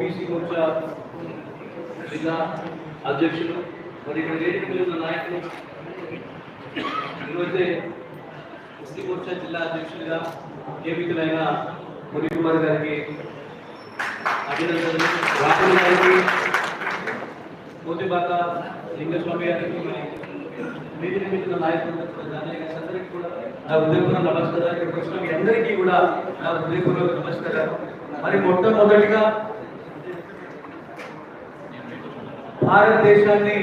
OBC Morcha జిల్లా అధ్యక్షులు మరి ఇక్కడ వేదిక మీద ఉన్న నాయకులు ఈరోజే ముస్లిం మోర్చా జిల్లా అధ్యక్షులుగా నియమితులైన మురి కుమార్ గారికి అభినందనలు. రాహుల్ గారికి మోతిబాక లింగస్వామి గారికి మరి వేదిక మీద నాయకులు అందరికీ కూడా నా హృదయపూర్వక నమస్కారాలు. ఇక్కడికి వచ్చిన మీ అందరికీ కూడా నా ఉదయపూర్వక నమస్కారాలు. మరి మొట్టమొదటిగా భారతదేశాన్ని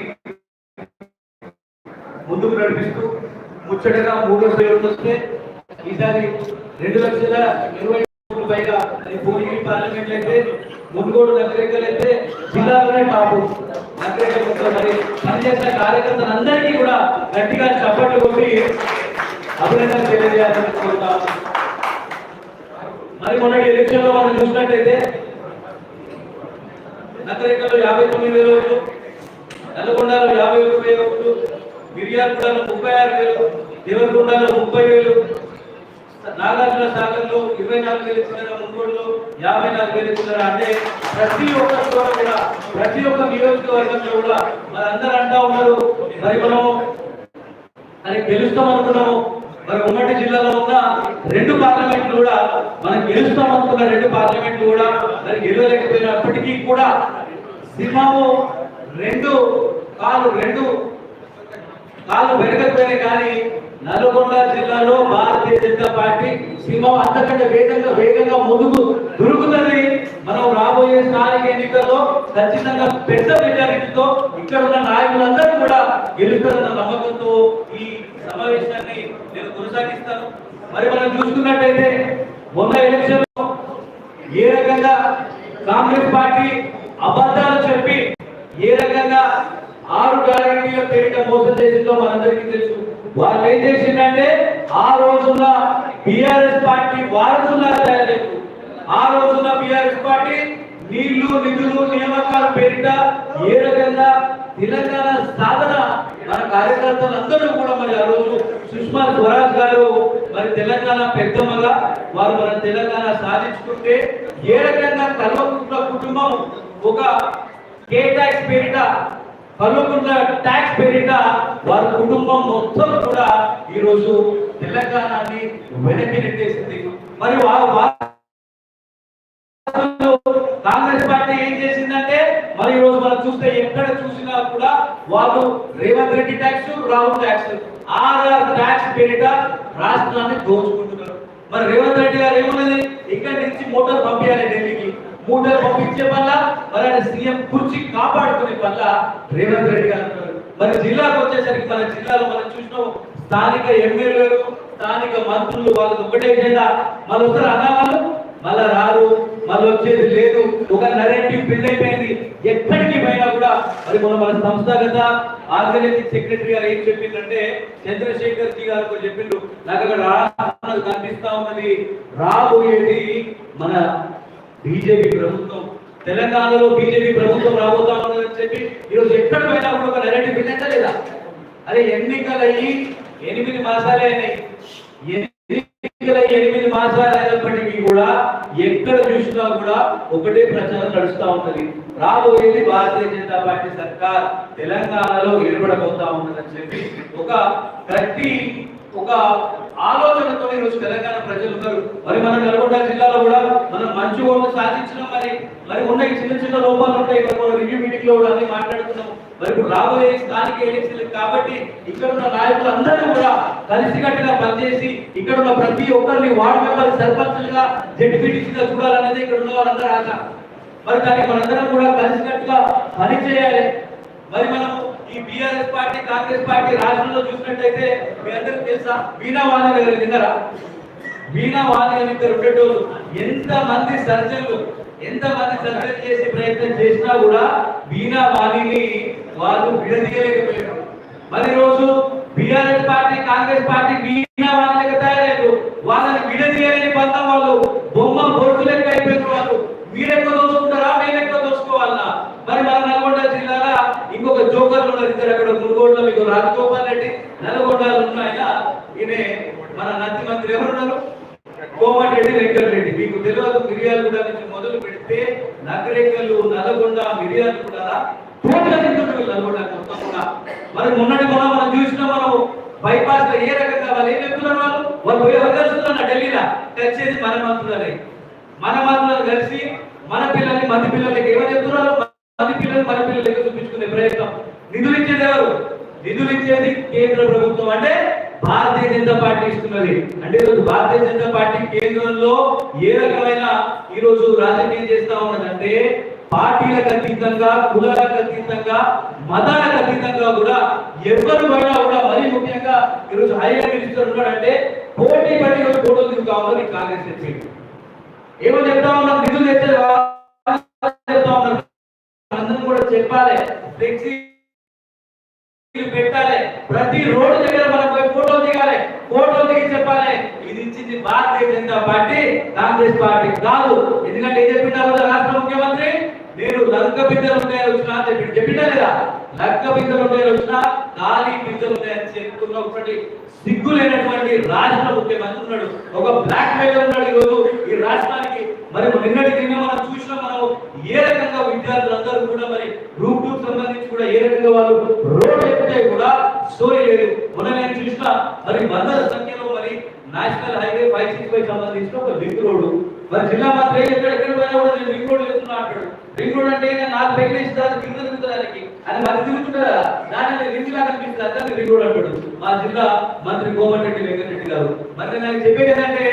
ముందుకు నడిపిస్తూ ముచ్చటగా మూడు వేలు వస్తే ఈసారి రెండు లక్షల ఇరవై పైగా అది భువనగిరి పార్లమెంట్ అయితే మున్గోడు నగరికలు అయితే జిల్లాలోనే టాపు. నగరికలు మరి పనిచేసిన కార్యకర్తలందరికీ కూడా గట్టిగా చప్పట్లు కొట్టి అభినందన తెలియజేయాలని కోరుతాం మరి మొన్న ఎలక్షన్లో మనం చూసినట్టయితే నగరికల్లో యాభై తొమ్మిది వేల ఓట్లు నల్లగొండలో యాభై ఒక ఒకటి ఓట్లు మిర్యాలగూడలో ముప్పై ఆరు వేలు దేవరకొండలో ముప్పై వేలు నాగార్జున సాగర్లో ఇరవై నాలుగు వేల చిల్లర మున్గోడులో? యాభై నాలుగు వేల చిల్లర అంటే ప్రతి ఒక్క చోట కూడా ప్రతి ఒక్క నియోజకవర్గంలో కూడా మరి అంటా ఉన్నారు మరి మనం అని గెలుస్తాం అనుకున్నాము. మరి ఉమ్మడి జిల్లాలో ఉన్న రెండు పార్లమెంట్లు కూడా మనం గెలుస్తాం అనుకున్న రెండు పార్లమెంట్లు కూడా మరి గెలవలేకపోయినప్పటికీ కూడా సినిమాము రెండు కాలు రెండు కాలు వెనకపోయినాయి కానీ నల్గొండ జిల్లాలో భారతీయ జనతా పార్టీ సింహం అంతకంటే వేగంగా వేగంగా ముందుకు దొరుకుతుంది. మనం రాబోయే స్థానిక ఎన్నికల్లో ఖచ్చితంగా పెద్ద మెజారిటీతో ఇక్కడ ఉన్న నాయకులందరూ కూడా గెలుస్తారన్న నమ్మకంతో ఈ సమావేశాన్ని నేను కొనసాగిస్తాను. మరి మనం చూసుకున్నట్టయితే మొన్న ఎలక్షన్ ఏ రకంగా కాంగ్రెస్ పార్టీ అబద్ధాలు చెప్పి ఏ రకంగా ఆరు గ్యారంటీల పేరిట మోసం చేసిందో మనందరికీ తెలుసు. వాళ్ళు ఏం చేసిందంటే ఆ రోజున బిఆర్ఎస్ పార్టీ వారసులాగా తయారైంది ఆ రోజున బిఆర్ఎస్ పార్టీ నీళ్ళు నిధులు నియామకాల పేరిట ఏ రకంగా తెలంగాణ సాధన మన కార్యకర్తలందరూ కూడా మరి ఆ రోజు సుష్మా స్వరాజ్ గారు మరి తెలంగాణ పెద్దమ్మగా వారు మన తెలంగాణ సాధించుకుంటే ఏ రకంగా కల్వకుంట్ల కుటుంబం ఒక కేటాక్స్ పేరిట కల్వకుంట్ల ట్యాక్స్ పేరిట వారి కుటుంబం మొత్తం కూడా ఈ రోజు తెలంగాణని వెనక్కి నెట్టేసింది. మరి కాంగ్రెస్ పార్టీ ఏం చేసిందంటే మరి ఈ రోజు మనం చూస్తే ఎక్కడ చూసినా కూడా వాళ్ళు Revanth Reddy tax Rahul tax RR tax పేరిట రాష్ట్రాన్ని దోచుకుంటున్నారు. మరి రేవంత్ రెడ్డి గారు ఏమన్నది? ఇక్కడి నుంచి మోటార్ పంపించాలి ఢిల్లీకి. మూటలు పంపించే వల్ల మరి సీఎం కుర్చీ కాపాడుకునే వల్ల రేవంత్ రెడ్డి గారు మరి జిల్లాకు వచ్చేసరికి మన జిల్లాలో మనం చూసినాం స్థానిక ఎమ్మెల్యేలు స్థానిక మంత్రులు వాళ్ళకి ఒకటే చేత మళ్ళీ వస్తారు అన్న వాళ్ళు? మళ్ళా రారు మళ్ళీ వచ్చేది లేదు. ఒక నరేటివ్ బిల్డ్ అయిపోయింది. ఎక్కడికి పోయినా కూడా మరి మన మన సంస్థాగత ఆర్గనైజింగ్ సెక్రటరీ గారు ఏం చెప్పిందంటే చంద్రశేఖర్ జీ గారు చెప్పిండు నాకు అక్కడ కనిపిస్తా ఉన్నది. రాబోయేది మన బీజేపీ ప్రభుత్వం తెలంగాణలో బీజేపీ ప్రభుత్వం రాబోతా ఉన్నదని చెప్పి ఈరోజు ఎక్కడ పోయినా కూడా ఒక నెరేటివ్ వినట్ట లేదా అరే ఎన్నికలయ్యి ఎనిమిది మాసాలే అయినాయి. ఎన్నికల ఎనిమిది మాసాలు అయినప్పటికీ కూడా ఎక్కడ చూసినా కూడా ఒకటే ప్రచారం నడుస్తూ ఉంటుంది రాబోయేది భారతీయ జనతా పార్టీ సర్కార్ తెలంగాణలో ఏర్పడబోతా ఉన్నదని చెప్పి ఒక ప్రతి ఒక ఆలోచనతో ఈరోజు తెలంగాణ ప్రజలు ఉన్నారు. మరి మన నల్గొండ జిల్లాలో కూడా మనం మంచి ఓట్లు సాధించడం మరి మరి ఉన్న ఈ చిన్న చిన్న లోపాలు ఉంటాయి. మరి మనం రివ్యూ మీటింగ్లో కూడా అన్ని మాట్లాడుతున్నాం. మరి ఇప్పుడు రాబోయే స్థానిక ఎలక్షన్లు కాబట్టి ఇక్కడ ఉన్న నాయకులు అందరూ కూడా కలిసికట్టుగా పనిచేసి ఇక్కడ ఉన్న ప్రతి ఒక్కరిని వార్డు మెంబర్ సర్పంచ్లుగా జడ్పీటీసీగా చూడాలనేది ఇక్కడ ఉన్న వాళ్ళందరూ ఆశ. మరి దానికి మనందరం కూడా కలిసికట్టుగా పని చేయాలి మరి మనం ఈ బీఆర్ఎస్ పార్టీ కాంగ్రెస్ పార్టీ రాష్ట్రంలో చూసినట్టయితే మీ అందరికి తెలుసా? వీణా వాణి గారు విన్నారా వీణా వాణి ఇద్దరు ఉండేటోళ్ళు. ఎంత మంది సర్జన్లు ఎంత మంది సర్జన్ చేసే ప్రయత్నం చేసినా కూడా వీణా వాణిని వాళ్ళు విడదీయలేకపోయారు మరి రోజు బీఆర్ఎస్ పార్టీ కాంగ్రెస్ పార్టీ వీణా వాళ్ళకి తయారయ్యారు. వాళ్ళని విడదీయలేని బంధం వాళ్ళు బొమ్మ బొరుకు లెక్క అయిపోయారు వాళ్ళు. మీరెక్కువ దోచుకుంటారా? మేము ఎక్కువ దోచుకోవాలన్నా మరి మనం ఇంకొక జోకర్లు ఉన్నారు ఇద్దరు అక్కడ మునుగోడులో మీకు రాజగోపాల్ రెడ్డి నల్గొండలు ఉన్న ఈయన మన నంది మంత్రి ఎవరున్నారు? కోమటిరెడ్డి వెంకటరెడ్డి మీకు తెలియదు మిర్యాలగూడ నుంచి మొదలు పెడితే నగరేక నల్గొండ మిర్యాలు కూడా టోటల్ నల్గొండ మొత్తం కూడా. మరి మొన్నటి మొన్న మనం చూసిన మనం బైపాస్లో ఏ రకంగా వాళ్ళు ఏం చెప్తున్నారు వాళ్ళు? వాళ్ళు పోయి ఎవరు ఢిల్లీలో. కలిసేది మన మంత్రులనే మన మంత్రులను కలిసి మన పిల్లల్ని మంది పిల్లలకి ఏమని చెప్తున్నారు? మంది పిల్లలు మన పిల్లలకి చూపించుకునే ప్రయత్నం. నిధులు ఇచ్చేది ఎవరు? నిధులు ఇచ్చేది కేంద్ర ప్రభుత్వం. అంటే భారతీయ జనతా పార్టీ ఇస్తున్నది. అంటే ఈరోజు భారతీయ జనతా పార్టీ కేంద్రంలో ఏ రకమైన ఈ రోజు రాజకీయం చేస్తా ఉన్నదంటే పార్టీలకు అతీతంగా కులాలకు అతీతంగా మతాలకు అతీతంగా కూడా ఎవరు పైన కూడా మరీ ముఖ్యంగా ఈరోజు హైవే మినిస్టర్ ఉన్నాడంటే పోటీ పడి ఫోటోలు దిగుతా కాంగ్రెస్ చెప్పింది ఏమో చెప్తా ఉన్నాం నిధులు తెచ్చారు తిప్పాలి ఫ్లెక్సీ పెట్టాలి. ప్రతి రోడ్డు దగ్గర మనం పోయి ఫోటో దిగాలి. ఫోటో దిగి చెప్పాలి. ఇది ఇచ్చింది భారతీయ జనతా పార్టీ కాంగ్రెస్ పార్టీ కాదు. ఎందుకంటే ఏం చెప్పింటారు రాష్ట్ర ముఖ్యమంత్రి? నేను లంక బిడ్డలు ఉన్నాయని వచ్చినా అని చెప్పి చెప్పిందా లేదా? లంక బిడ్డలు ఉన్నాయని వచ్చినా ఖాళీ బిడ్డలు ఉన్నాయని చెప్తున్న. ఒకటి సిగ్గు లేనటువంటి రాష్ట్ర ముఖ్యమంత్రి ఉన్నాడు. ఒక బ్లాక్ మెయిల్ ఉన్నాడు ఈరోజు. ఈ రాష్ట్రానికి మరి నిన్నటి నిన్న మనం చూసిన మనం ఏ రకంగా విద్యార్థులందరూ కూడా మరి గ్రూప్ టూ సంబంధించి కూడా ఏ రకంగా వాళ్ళు రోడ్ ఎక్కితే కూడా స్టోరీ లేదు. మొన్న నేను చూసిన మరి వందల సంఖ్యలో మరి national highway five six five సంబంధించిన ఒక లింక్ రోడ్డు మరి జిల్లా మాత్రం ఎక్కడ ఎక్కడ పోయినా కూడా నేను రింగ్ రోడ్ వేస్తున్నా అంటాడు. రింగ్ రోడ్ అంటే నాకు పెగిలేసి దాని కింద తిరుగుతానికి అది మరి తిరుగుతుంటారా? దాన్ని రింగ్ లాగా అనిపిస్తుంది అదే రింగ్ రోడ్ అంటాడు. మా జిల్లా మంత్రి కోమటిరెడ్డి వెంకటరెడ్డి గారు. మరి నేను చెప్పేది ఏంటంటే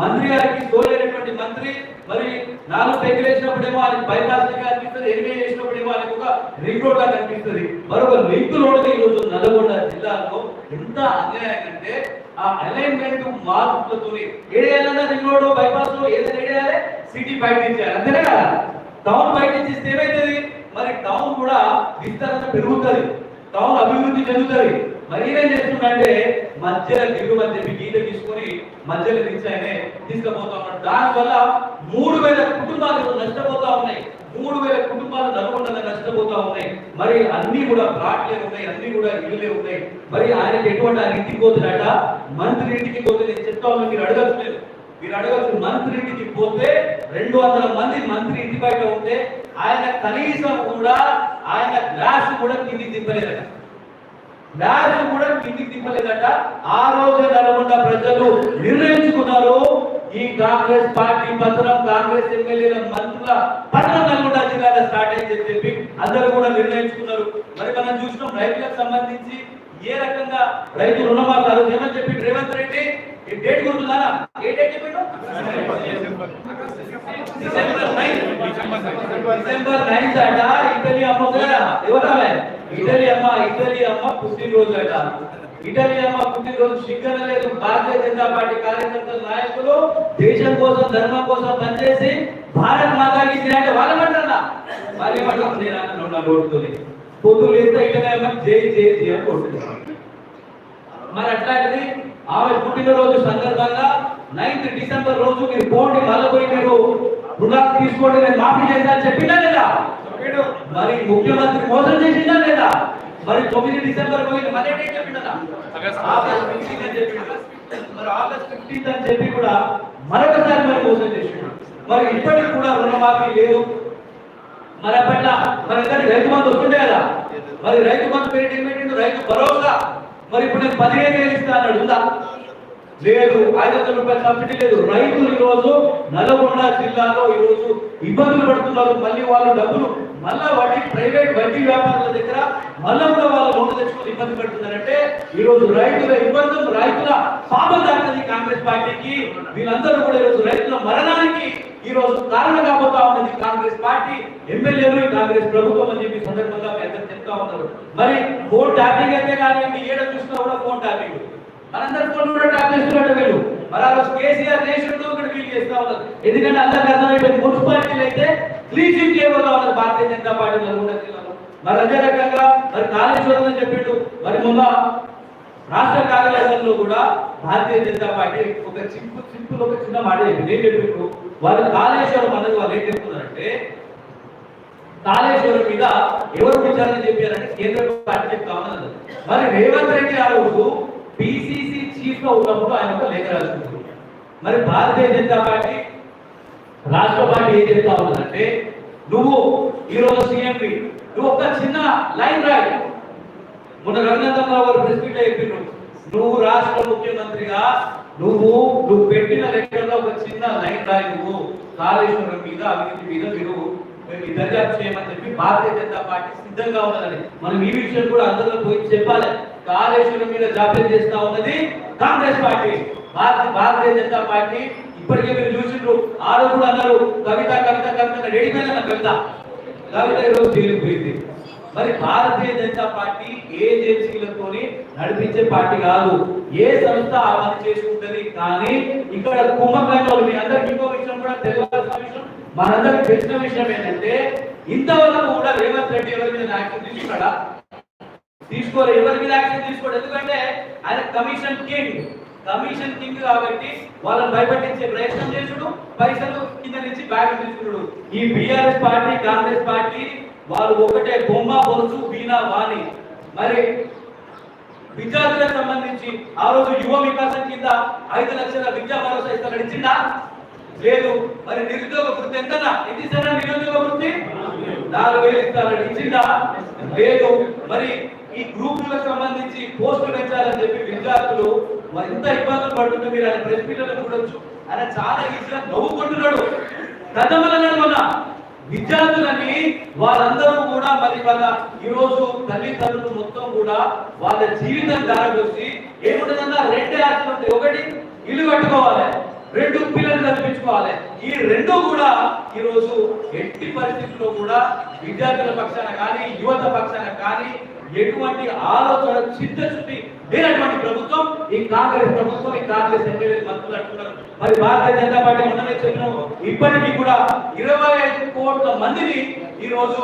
మంత్రి గారికి సోలేనటువంటి మంత్రి మరి నాలుగు పెగ్గులు వేసినప్పుడేమో ఆయనకి బైపాస్ లాగా అనిపిస్తుంది ఎనిమిది వేసినప్పుడేమో ఆయనకు ఒక రింగ్ రోడ్ లాగా అనిపిస్తుంది మరొక లింక్ రోడ్ ఈ రోజు నల్గొండ జిల్లాలో ఎంత అన్యాయం అంటే ఆ అలైన్మెంట్ మార్పులతో ఏడేయాలన్నా రింగ్ రోడ్ బైపాస్లో ఏదైనా ఏడేయాలి? సిటీ బయట ఇచ్చేయాలి అంతేనే కదా? టౌన్ బయట ఇచ్చేస్తే ఏమైతుంది? మరి టౌన్ కూడా విస్తరణ పెరుగుతుంది. టౌన్ అభివృద్ధి చెందుతుంది. మరి ఏం చేస్తుందంటే మధ్యలో దిగు మధ్య గీత తీసుకొని మధ్యలో నుంచి ఆయనే తీసుకుపోతా ఉన్నాడు. దానివల్ల మూడు వేల కుటుంబాలు నష్టపోతా ఉన్నాయి. మూడు వేల కుటుంబాలు నలుగుండగా నష్టపోతా ఉన్నాయి. మరి అన్ని కూడా ప్లాట్లే ఉన్నాయి అన్ని కూడా ఇళ్ళే ఉన్నాయి. మరి ఆయనకి ఎటువంటి ఆయన ఇంటికి పోతున్నాడ మంత్రి ఇంటికి పోతే నేను చెప్తా మీరు అడగచ్చు లేదు మీరు అడగచ్చు మంత్రి ఇంటికి పోతే రెండు వందల మంది మంత్రి ఇంటి బయట ఉంటే ఆయన కనీసం కూడా ఆయన గ్లాస్ కూడా కింది దింపలేదట. గ్లాస్ కూడా కిందికి దింపలేదట. ఆ రోజే నల్గొండ ప్రజలు నిర్ణయించుకున్నారు. ఈ కాంగ్రెస్ పార్టీ పత్రం కాంగ్రెస్ ఎమ్మెల్యేల మంత్రుల పత్రం నల్గొండ జిల్లాలో స్టార్ట్ అయిందని చెప్పి అందరూ కూడా నిర్ణయించుకున్నారు. మరి మనం చూసినాం రైతులకు సంబంధించి ఏ రకంగా రైతు రుణమాఫీ ఆ ఏమని చెప్పి రేవంత్ రెడ్డి? ఈ డేట్ గుర్తుందా ఏ డేట్ చెప్పాడు? డిసెంబర్ నైన్త్ డిసెంబర్ నైన్త్ అట ఇటలీ అమ్మ కూడా. ఎవరామె ఇటలీ అమ్మ ఇటలీ అమ్మ పుట్టినరోజు అట. ఇటలీ అమ్మ పుట్టినరోజు శిక్షణ లేదు. భారతీయ జనతా పార్టీ కార్యకర్తల నాయకులు దేశం కోసం ధర్మం కోసం పనిచేసి భారత్ మాతాకి ఇచ్చినట్టు వాళ్ళమంటారా వాళ్ళు ఏమంటారు నేను అన్న నా కోరుతుంది పొద్దులు లేస్తే ఇటలీ అమ్మ జై జై జై అని కొడుతున్నారు మరి అట్లాంటిది ఆమె పుట్టినరోజు సందర్భంగా నైన్త్ డిసెంబర్ రోజు మీరు పోండి మళ్ళీ పోయి మీరు రుణాలు తీసుకోండి నేను మాఫీ చేశాను చెప్పిందా లేదా? మరి ముఖ్యమంత్రి మోసం చేసిందా లేదా? మరి తొమ్మిది డిసెంబర్ పోయి మళ్ళీ చెప్పిందా మరి ఆగస్ట్ ఫిఫ్టీన్త్ అని చెప్పి కూడా మరొకసారి మరి మోసం చేసిండు. మరి ఇప్పటికి కూడా రుణమాఫీ లేదు. మరి అప్పట్ల మరి రైతు బంధు వస్తుండే కదా? మరి రైతు బంధు పేరు రైతు భరోసా. మరి ఇప్పుడు నేను పదిహేను వేలు ఇస్తా అన్నాడు ఉందా? లేదు ఐదు వందల రూపాయలు సబ్సిడీ లేదు. రైతులు ఈరోజు నల్గొండ జిల్లాలో ఈరోజు ఇబ్బందులు పడుతున్నారు. మళ్ళీ వాళ్ళు డబ్బులు మళ్ళా వడ్డీ ప్రైవేట్ వడ్డీ వ్యాపారుల దగ్గర మళ్ళా కూడా వాళ్ళు లోన్లు తెచ్చుకొని ఇబ్బంది పడుతున్నారంటే ఈరోజు రైతుల ఇబ్బందులు రైతుల పాపం దాటుతుంది కాంగ్రెస్ పార్టీకి. వీళ్ళందరూ కూడా ఈ రోజు రైతుల మరణానికి ఈ రోజు కారణం కాబోతా ఉన్నది కాంగ్రెస్ పార్టీ ఎమ్మెల్యేలు కాంగ్రెస్ ప్రభుత్వం అని చెప్పి సందర్భంగా మీ అందరూ చెప్తా ఉన్నారు. మరి ఫోన్ టాపింగ్ అయితే కానీ మీ ఏడ చూసినా కూడా ఫోన్ టాపింగ్ మనందరి ఫోన్ కూడా టాప్ చేస్తున్నట్టు వీళ్ళు. మరి ఆ రోజు కేసీఆర్ దేశంలో ఇక్కడ వీళ్ళు చేస్తా ఉన్నారు. ఎందుకంటే అందరికి అర్థమైపోయింది మున్సిపాలిటీలు అయితే క్లీన్ చేయబోతా ఉన్నారు భారతీయ జనతా పార్టీ నల్గొండ జిల్లాలో. మరి అదే రకంగా మరి కాళేశ్వరం అని చెప్పిండు. మరి మొన్న రాష్ట్ర కార్యాలయంలో కూడా భారతీయ జనతా పార్టీ ఒక సింపుల్ సింపుల్ ఒక చిన్న మాట చెప్పింది. ఏం చెప్పిండు వాళ్ళు కాళేశ్వర అన్నది వాళ్ళు ఏం చెప్తున్నారంటే కాళేశ్వరం మీద ఎవరు విచారణ చెప్పారంటే కేంద్ర పార్టీ చెప్తా ఉన్నది. మరి రేవంత్ రెడ్డి ఆ రోజు పిసిసి చీఫ్గా ఉన్నప్పుడు ఆయన ఒక లేఖ రాసుకుంటారు మరి భారతీయ జనతా పార్టీ రాష్ట్ర పార్టీ ఏం చెప్తా ఉన్నదంటే నువ్వు ఈ రోజు నువ్వు ఒక చిన్న లైన్ రాయి. మొన్న రఘునందన్ రావు గారు ప్రెస్ మీట్ చెప్పిండ్రు నువ్వు రాష్ట్ర ముఖ్యమంత్రిగా నువ్వు నువ్వు పెట్టిన లెక్కల్లో ఒక చిన్న లైన్ రాయి నువ్వు కాళేశ్వరం మీద అవినీతి మీద మీరు దర్యాప్తు చేయమని చెప్పి భారతీయ జనతా పార్టీ సిద్ధంగా ఉన్నదని. మనం ఈ విషయం కూడా అందరిలో పోయి చెప్పాలి. కాళేశ్వరం మీద జాప్యం చేస్తా ఉన్నది కాంగ్రెస్ పార్టీ. భారత భారతీయ జనతా పార్టీ ఇప్పటికే మీరు చూసిండ్రు. ఆరు కూడా అన్నారు. కవిత కవిత కవిత రెడీమేడ్ కవిత. కవిత ఈరోజు జైలుకు పోయింది. మరి భారతీయ జనతా పార్టీ ఏ ఏజెన్సీలతోని నడిపించే పార్టీ కాదు. ఏ సంస్థ ఆ పని చేసుకుంటది? కానీ ఇక్కడ కుంభకర్ణంలో మీ అందరికి ఇంకో విషయం కూడా తెలియాల్సిన విషయం. మనందరికి తెలిసిన విషయం ఏంటంటే ఇంతవరకు కూడా రేవంత్ రెడ్డి ఎవరి మీద యాక్షన్ తీసుకున్నాడా? తీసుకోరు. ఎవరి మీద యాక్షన్ తీసుకోడు? ఎందుకంటే ఆయన కమిషన్ కింగ్. కమిషన్ కింగ్ కాబట్టి వాళ్ళని భయపెట్టించే ప్రయత్నం చేసుడు పైసలు కింద నుంచి బ్యాగ్ తీసుకున్నాడు. ఈ బీఆర్ఎస్ పార్టీ కాంగ్రెస్ పార్టీ వాళ్ళు ఒకటే బొమ్మ బొరుసు వీణా వాణి. మరి విద్యార్థులకు సంబంధించి ఆ రోజు యువ వికాసం కింద ఐదు లక్షల విద్యా భరోసా ఇస్తాను ఇచ్చిందా లేదు. మరి నిరుద్యోగ వృత్తి ఎంతనా? ఎన్ని ఇస్తారా నిరుద్యోగ వృత్తి? నాలుగు వేలు ఇస్తారని ఇచ్చిందా లేదు. మరి ఈ గ్రూపులకు సంబంధించి పోస్టులు పెంచాలని చెప్పి విద్యార్థులు ఎంత ఇబ్బందులు పడుతుంటే మీరు ఆయన ప్రెస్ మీట్లలో చూడొచ్చు. ఆయన చాలా ఈజీగా నవ్వుకుంటున్నాడు. గతంలో మొన్న విద్యార్థులని వాళ్ళందరూ కూడా మరి వాళ్ళ ఈ రోజు తల్లిదండ్రులు మొత్తం కూడా వాళ్ళ జీవితం దారిపోసి ఏముంటుందన్నా రెండే ఆశలు ఉంటాయి ఒకటి ఇల్లు కట్టుకోవాలి రెండు పిల్లలు చదివించుకోవాలి ఈ రెండు కూడా ఈ రోజు ఎట్టి పరిస్థితుల్లో కూడా విద్యార్థుల పక్షాన కానీ యువత పక్షాన కానీ ఎటువంటి ఆలోచన చిత్తశుద్ధి లేనటువంటి ప్రభుత్వం ఈ కాంగ్రెస్ ప్రభుత్వం ఈ కాంగ్రెస్ ఎమ్మెల్యే మంత్రులు అంటున్నారు. మరి భారతీయ జనతా పార్టీ మొన్ననే చెప్పినాము ఇప్పటికీ కూడా ఇరవై ఐదు కోట్ల మందిని ఈ రోజు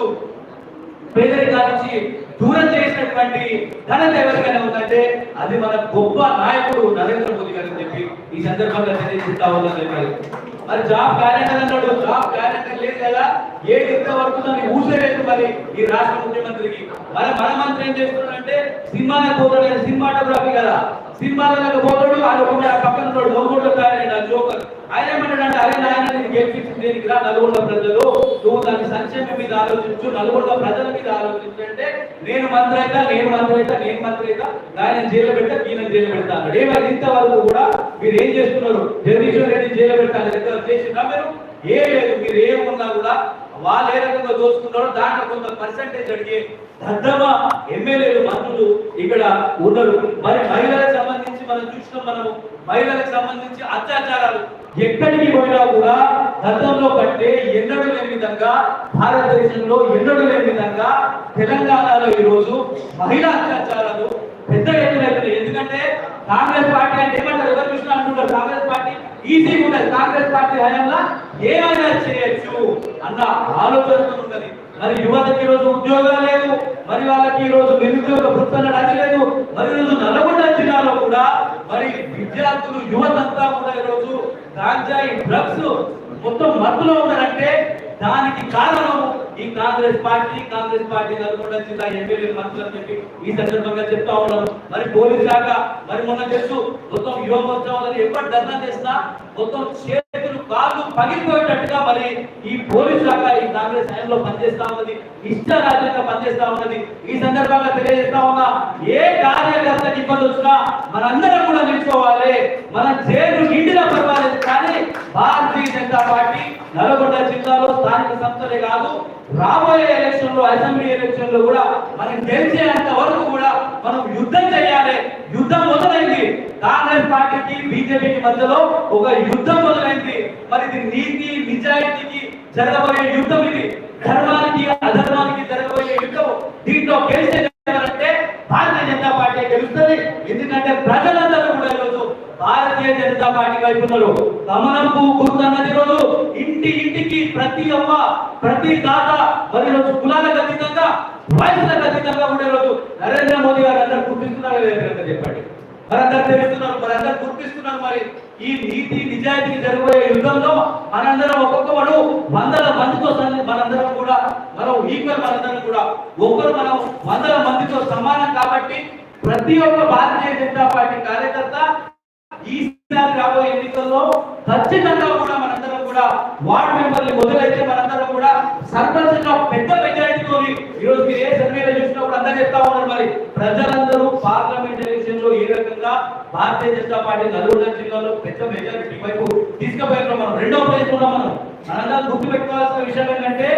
పేదరికా నుంచి దూరం చేసినటువంటి ఘనత ఎవరికైనా ఉందంటే అది మన గొప్ప నాయకుడు నరేంద్ర మోదీ గారు చెప్పి ఈ సందర్భంగా తెలియజేస్తా ఉందని చెప్పారు మరి జాబ్ క్యాలెండర్ అన్నాడు. జాబ్ క్యాలెండర్ లేదు కదా. ఏ ఇంత వరకు దాన్ని ఊసేలేదు మరి ఈ రాష్ట్ర ముఖ్యమంత్రికి. మరి మన మంత్రి ఏం చేస్తున్నాడంటే సినిమానే పోతాడు సినిమాటోగ్రఫీ కదా. సినిమాలకు పోతాడు ఆయన ఒక పక్కన ఉన్నాడు. తయారైన జోకర్. ఆయన ఏమంటాడంటే అరే నాయన నేను గెలిపించింది రా నలుగురు ప్రజలు. నువ్వు దాని సంక్షేమం మీద ఆలోచించు నలుగురు ప్రజల మీద ఆలోచించు అంటే నేను మంత్రి అయితే నేను మంత్రి అయితే నేను మంత్రి అయితే నాయన జైలు పెట్టా ఈయన జైలు పెడతా అన్నాడు. ఇంతవరకు కూడా మీరు ఏం చేస్తున్నారు? జగదీశ్వర్ రెడ్డి జైలు పెట్టాలి ఎంత చేసిందా మీరు? ఏ లేదు మీరు ఏమున్నా కూడా వాళ్ళు ఏ రకంగా చూస్తున్నారో దాంట్లో కొంత పర్సంటేజ్ అడిగి దద్దమా ఎమ్మెల్యేలు మంత్రులు ఇక్కడ ఉన్నారు. మరి మహిళలకు సంబంధించి మనం చూసినాం మనము. మహిళలకు సంబంధించి అత్యాచారాలు ఎక్కడికి పోయినా కూడా గతంలో కంటే ఎన్నడూ లేని విధంగా భారతదేశంలో ఎన్నడూ లేని విధంగా తెలంగాణలో ఈ రోజు మహిళా అత్యాచారాలు పెద్ద ఎత్తున ఎందుకంటే కాంగ్రెస్ పార్టీ అంటే ఏమంటారు? ఎవరు చూసినా అంటున్నారు కాంగ్రెస్ పార్టీ ఈజీ ఉండదు కాంగ్రెస్ పార్టీ హయాంలో ఏమైనా చేయొచ్చు అన్న ఆలోచన ఉన్నది. మరి యువతకి ఈరోజు రోజు ఉద్యోగాలు లేదు మరి వాళ్ళకి ఈ రోజు నిరుద్యోగ వృత్తి అది లేదు మరి ఈరోజు రోజు నల్గొండ జిల్లాలో కూడా మరి విద్యార్థులు యువతంతా కూడా ఈరోజు రోజు గాంజాయి డ్రగ్స్ మొత్తం మత్తులో ఉన్నారంటే దానికి కారణం ఈ కాంగ్రెస్ పార్టీ కాంగ్రెస్ పార్టీ నల్గొండ జిల్లా ఎమ్మెల్యే మంత్రులు అని చెప్పి ఈ సందర్భంగా చెప్తా ఉన్నాను మరి పోలీస్ శాఖ మరి మొన్న తెలుసు మొత్తం యువ మోర్చాలని ఎప్పటి ధర్నా చేసినా మొత్తం చేతులు కాళ్ళు పగిలిపోయేటట్టుగా మరి ఈ పోలీస్ శాఖ ఈ కాంగ్రెస్ హయాంలో పనిచేస్తా ఉన్నది ఇష్ట పనిచేస్తా ఉన్నది. ఈ సందర్భంగా తెలియజేస్తా ఉన్నా ఏ కార్యకర్త ఇబ్బంది వచ్చినా మనందరం కూడా నిలుచుకోవాలి. మన జైలు నీటిలో పర్వాలేదు కానీ భారతీయ జనతా పార్టీ నల్గొండ జిల్లాలో స్థానిక సంస్థలే కాదు రాబోయే ఎలక్షన్లో అసెంబ్లీ ఎలక్షన్లో కూడా మనం గెలిచేంత వరకు కూడా మనం యుద్ధం చేయాలి. యుద్ధం మొదలైంది. కాంగ్రెస్ పార్టీకి బీజేపీకి మధ్యలో ఒక యుద్ధం మొదలైంది. మరి ఇది నీతి నిజాయితీకి జరగబోయే యుద్ధం ఇది. ధర్మానికి అధర్మానికి జరగబోయే యుద్ధం. దీంట్లో గెలిచే భారతీయ జనతా పార్టీ గెలుస్తుంది. ఎందుకంటే ప్రజలందరూ కూడా ఈరోజు భారతీయ జనతా పార్టీ వైపు ఉన్నారు. గమనంపు గుర్తున్నది రోజు ఇంటి ఇంటికి ప్రతి అమ్మ ప్రతి తాత మరి రోజు కులాలకు అతీతంగా వయసులకు అతీతంగా ఉండే రోజు నరేంద్ర మోదీ గారు అందరూ గుర్తిస్తున్నారు లేదంటే చెప్పండి. మనందరూ అందరు తెలుస్తున్నారు మరి గుర్తిస్తున్నారు మరి. ఈ నీతి నిజాయితీకి జరగబోయే యుద్ధంలో మనందరం ఒక్కొక్కడు వందల మందితో మనందరం కూడా మనం ఈక్వల్ మనందరం కూడా. ఒక్కరు మనం వందల మందితో సమానం కాబట్టి ప్రతి ఒక్క భారతీయ జనతా పార్టీ కార్యకర్త ఈసారి రాబోయే ఎన్నికల్లో ఖచ్చితంగా కూడా మనందరం కూడా వార్డ్ మెంబర్లు మొదలైతే మనందరం కూడా సర్పంచ్ పెద్ద మెజారిటీతో ఈ రోజు మీరు ఏ సర్వేలో చూసినా కూడా అందరూ చెప్తా ఉన్నారు మరి. ప్రజలందరూ పార్లమెంట్ ఎలక్షన్లో ఏ రకంగా భారతీయ జనతా పార్టీ నలుగురు జిల్లాలో పెద్ద మెజారిటీ వైపు తీసుకుపోయిన మనం రెండో ప్లేస్ మనం. మనందరం గుర్తు పెట్టుకోవాల్సిన విషయం ఏంటంటే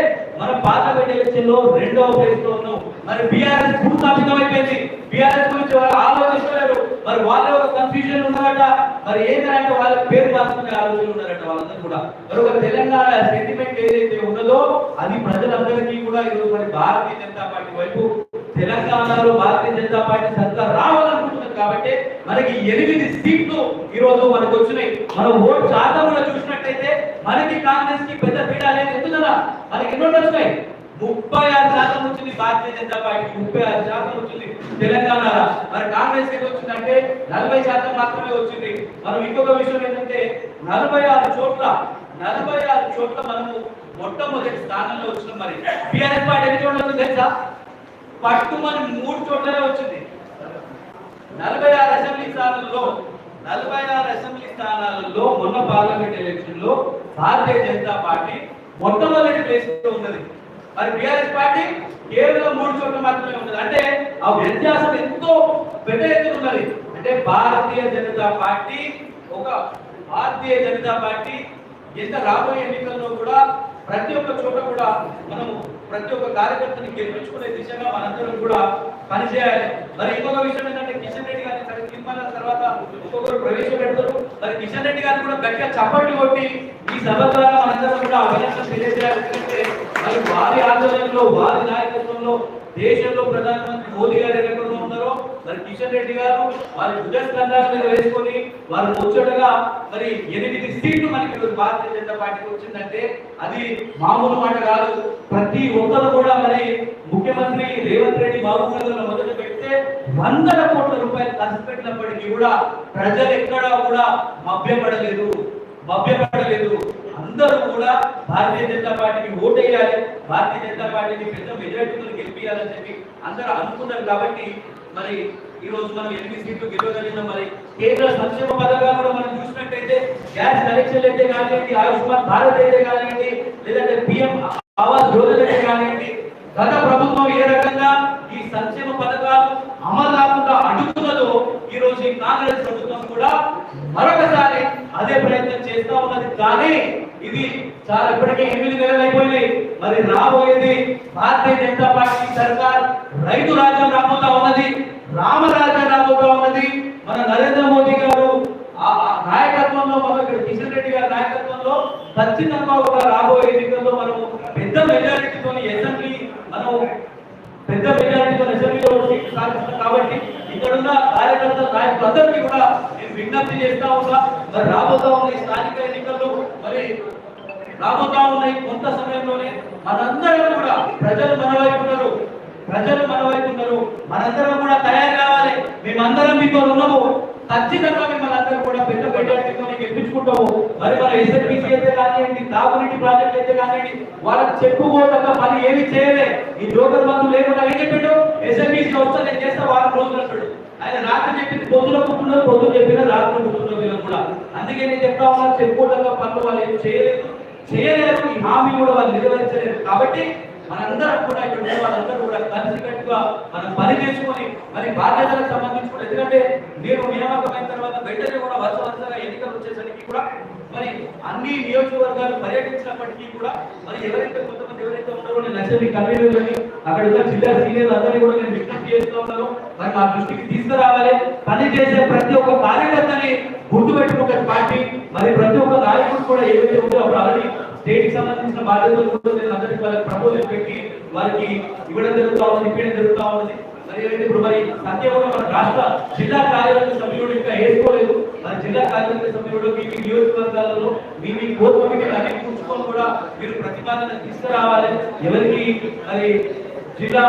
మన పార్లమెంట్ ఎలక్షన్లో రెండవ ప్లేస్లో ఉన్నాం. మరి బీఆర్ఎస్ భూస్థాపితమైపోయింది. బీఆర్ఎస్ గురించి వాళ్ళు ఆలోచిస్తున్నారు మరి వాళ్ళ ఒక కన్ఫ్యూజన్ ఉన్నారట మరి ఏంటంటే వాళ్ళ పేరు మార్చుకునే ఆలోచన ఉన్నారట వాళ్ళందరూ కూడా. మరి ఒక తెలంగాణ సెంటిమెంట్ ఏదైతే ఉన్నదో అది ప్రజలందరికీ కూడా ఈరోజు మరి భారతీయ జనతా పార్టీ వైపు తెలంగాణలో భారతీయ జనతా పార్టీ సర్కార్ రావాలనుకుంటున్నారు కాబట్టి మనకి ఎనిమిది సీట్లు ఈ రోజు మనకు వచ్చినాయి. మన ఓట్ శాతం చూసినట్టయితే మనకి కాంగ్రెస్కి పెద్ద పీడ అనేది ఎందుకలా? మనకి ఎన్నో వచ్చినాయి? ముప్పై ఆరు శాతం వచ్చింది భారతీయ జనతా పార్టీ ముప్పై ఆరు శాతం వచ్చింది తెలంగాణ మరి కాంగ్రెస్కి వచ్చిందంటే నలభై శాతం మాత్రమే వచ్చింది. మనం ఇంకొక విషయం ఏంటంటే నలభై ఆరు చోట్ల నలభై ఆరు చోట్ల మనము మొట్టమొదటి స్థానంలో వచ్చినాం మరి. బీఆర్ఎస్ పార్టీ ఎన్ని చోట్ల తెలుసా? పట్టు మన మూడు చోట్లనే వచ్చింది. నలభై ఆరు అసెంబ్లీ స్థానాల్లో నలభై ఆరు అసెంబ్లీ స్థానాలలో మొన్న పార్లమెంట్ ఎలక్షన్లో భారతీయ జనతా పార్టీ మొట్టమొదటి ప్లేస్లో ఉన్నది. మరి బీఆర్ఎస్ పార్టీ కేవలం మూడు చోట్ల మాత్రమే ఉన్నది. అంటే ఆ వ్యత్యాసం ఎంతో పెద్ద ఎత్తున ఉన్నది. అంటే భారతీయ జనతా పార్టీ ఒక భారతీయ జనతా పార్టీ ఎంత రాబోయే ఎన్నికల్లో కూడా ప్రతి ఒక్క చోట కూడా మనము ప్రతి ఒక్క కార్యకర్తని గెలిపించుకునే దిశగా మనందరం కూడా పనిచేయాలి. మరి ఇంకొక విషయం ఏంటంటే కిషన్ రెడ్డి గారిని సరే తీర్మానం తర్వాత ఒక్కొక్కరు ప్రవేశపెడతారు మరి కిషన్ రెడ్డి గారిని కూడా గట్టిగా చప్పట్లు కొట్టి ఈ సభ ద్వారా మనందరం కూడా అభినందన తెలియజేయాలి. ఎందుకంటే మరి వారి ఆధ్వర్యంలో వారి నాయకత్వంలో దేశంలో ప్రధానమంత్రి మోదీ గారు మరి కిషన్ రెడ్డి గారు వారి భుజస్కంధాల మీద వేసుకొని వారు ముచ్చటగా మరి ఎనిమిది సీట్లు మనకి ఈరోజు భారతీయ జనతా పార్టీకి వచ్చిందంటే అది మామూలు మాట కాదు. ప్రతి ఒక్కరు కూడా మరి ముఖ్యమంత్రి రేవంత్ రెడ్డి బాబు గారు మొదలు పెడితే వందల కోట్ల రూపాయలు ఖర్చు పెట్టినప్పటికీ కూడా ప్రజలు ఎక్కడా కూడా మభ్యపడలేదు. మభ్యపడలేదు. అందరూ కూడా భారతీయ జనతా పార్టీకి ఓటేయాలి. భారతీయ జనతా పార్టీని పెద్ద మెజారిటీతో గెలిపించాలని చెప్పి అందరూ అనుకున్నారు కాబట్టి మరి ఈ రోజు మనం ఎనిమిది సీట్లు గెలవగలిగిన మరి కేంద్ర సంక్షేమ పథకాలు కూడా మనం చూసినట్టయితే గ్యాస్ కనెక్షన్లు అయితే కానివ్వండి ఆయుష్మాన్ భారత్ అయితే కానివ్వండి లేదంటే పిఎం ఆవాస్ యోజన అయితే కానివ్వండి గత ప్రభుత్వం ఏ రకంగా ఈ సంక్షేమ పథకాలు అమలు కాకుండా అడుగుతున్నదో ఈ రోజు ఈ కాంగ్రెస్ ప్రభుత్వం కూడా మరొకసారి అదే ప్రయత్నం చేస్తా ఉన్నది. కానీ ఇది చాలా ఇప్పటికే ఎనిమిది నెలలు అయిపోయింది. మరి రాబోయేది భారతీయ జనతా పార్టీ సర్కార్ రైతు రాజ్యం రాబోతా ఉన్నది రామరాజ్యం రాబోతా ఉన్నది. మన నరేంద్ర మోదీ గారు ఆ నాయకత్వంలో మన ఇక్కడ కిషన్ రెడ్డి గారి నాయకత్వంలో ఖచ్చితంగా ఒక రాబోయేది ఎన్నికల్లో మనం పెద్ద మెజారిటీతో అసెంబ్లీ మనం పెద్ద మెజారిటీతో అసెంబ్లీలో సీట్లు సాధిస్తాం కాబట్టి ఇక్కడున్న కార్యకర్తల నాయకులందరికీ కూడా నేను విజ్ఞప్తి చేస్తా ఉన్నా మరి రాబోతా ఉన్న ఈ స్థానిక ఎన్నికల్లో మరి రాబోతా ఉన్నాయి కొంత సమయంలోనే మనందరం కూడా ప్రజలు మన వైపు ఉన్నారు ప్రజలు మన వైపు ఉన్నారు మనందరం కూడా తయారు కావాలి మేమందరం మీతో ఉన్నాము ఖచ్చితంగా మిమ్మల్ని అందరూ కూడా పెద్ద మెజారిటీతో గెలిపించుకుంటాము మరి మన ఎస్ఎన్బిసి అయితే కానివ్వండి తాగునీటి ప్రాజెక్ట్ అయితే కానివ్వండి వాళ్ళకి చెప్పుకోవటంగా పని ఏమి చేయలే. ఈ లోకల్ మందు లేకుండా ఏం చెప్పిండు ఎస్ఎన్బిసి వస్తే నేను చేస్తా వారం రోజులు అంటాడు. ఆయన రాత్రి చెప్పింది పొద్దున కుట్టున్నారు పొద్దున చెప్పిన రాత్రి కుట్టున్నారు వీళ్ళు కూడా. అందుకే నేను చెప్తా ఉన్నా చెప్పుకోవటంగా పనులు వాళ్ళు ఏం చేయలేదు. చేయలేరు ఈ హామీ కూడా వాళ్ళు నెరవేర్చలేరు కాబట్టి మనందరం కూడా ఇక్కడ ఉన్న వాళ్ళందరూ కూడా కలిసికట్టుగా మనం పని చేసుకొని మరి బాధ్యతలకు సంబంధించి కూడా ఎందుకంటే నేను నియామకమైన తర్వాత వెంటనే కూడా వరుస వరుసగా ఎన్నికలు వచ్చేసరికి కూడా మరి అన్ని నియోజకవర్గాలు పర్యటించినప్పటికీ కూడా మరి ఎవరైతే కొంతమంది ఎవరైతే ఉన్నారో నేను నచ్చని కన్వీనర్ అని అక్కడ ఉన్న జిల్లా సీనియర్ అందరినీ కూడా నేను విజ్ఞప్తి చేస్తూ ఉన్నాను. మరి మా దృష్టికి తీసుకురావాలి. పని చేసే ప్రతి ఒక్క కార్యకర్తని గుర్తుపెట్టుకుంటే పార్టీ మరి ప్రతి ఒక్క నాయకుడు కూడా ఏదైతే ఉందో అప్పుడు స్టేట్ సంబంధించిన బాధ్యతలు కూడా నేను అందరికి వాళ్ళకి ప్రపోజల్ పెట్టి వారికి ఇవ్వడం జరుగుతూ ఉంది ఇవ్వడం జరుగుతూ ఉంది మరి ఇప్పుడు మరి సత్యవరం మన రాష్ట్ర జిల్లా కార్యవర్గ సభ్యుడు ఇంకా వేసుకోలేదు. మన జిల్లా కార్యవర్గ సభ్యుడు మీ మీ నియోజకవర్గాలలో మీ మీ కోర్ కమిటీలు అన్ని కూర్చుకొని కూడా మీరు ప్రతిపాదన తీసుకురావాలి. ఎవరికి? మరి జిల్లా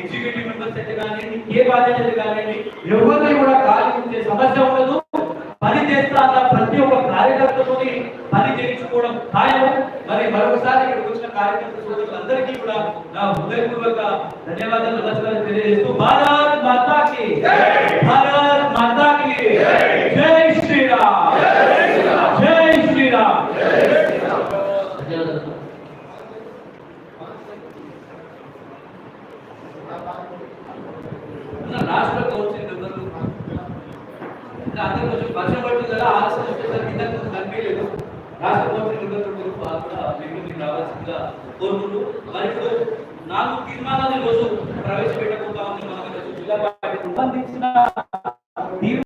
ఎగ్జిక్యూటివ్ మెంబర్స్ అయితే కానివ్వండి ఏ బాధ్యతలు కానివ్వండి ఎవరిని కూడా ఖాళీ సమస్య ఉండదు. పని చేస్తా ప్రతి ఒక్క కార్యకర్తతోని పని చేయించుకోవడం ఖాయం. మరి మరొకసారి ఇక్కడికి వచ్చిన కార్యకర్త సోదరులందరికీ కూడా నా హృదయపూర్వక ధన్యవాదాలు నమస్కారం తెలియజేస్తూ భారత్ మాతాకి భారత్ మాతాకి జై శ్రీరామ్ జై శ్రీరామ్ ఉన్న రాష్ట్ర కౌన్సిల్ మెంబర్లు ఇంకా అందరూ కొంచెం వర్షం పడుతుంది కదా ఆలస్యం వచ్చేసరికి కింద కొంచెం కనిపించలేదు రాష్ట్ర కౌన్సిల్ మెంబర్లు ఉన్నారు, రావాల్సిందిగా కోరుకుంటూ మరి ఇప్పుడు నాలుగు తీర్మానాలు ఈరోజు ప్రవేశపెట్టకుండా ఉంది. జిల్లా సంబంధించిన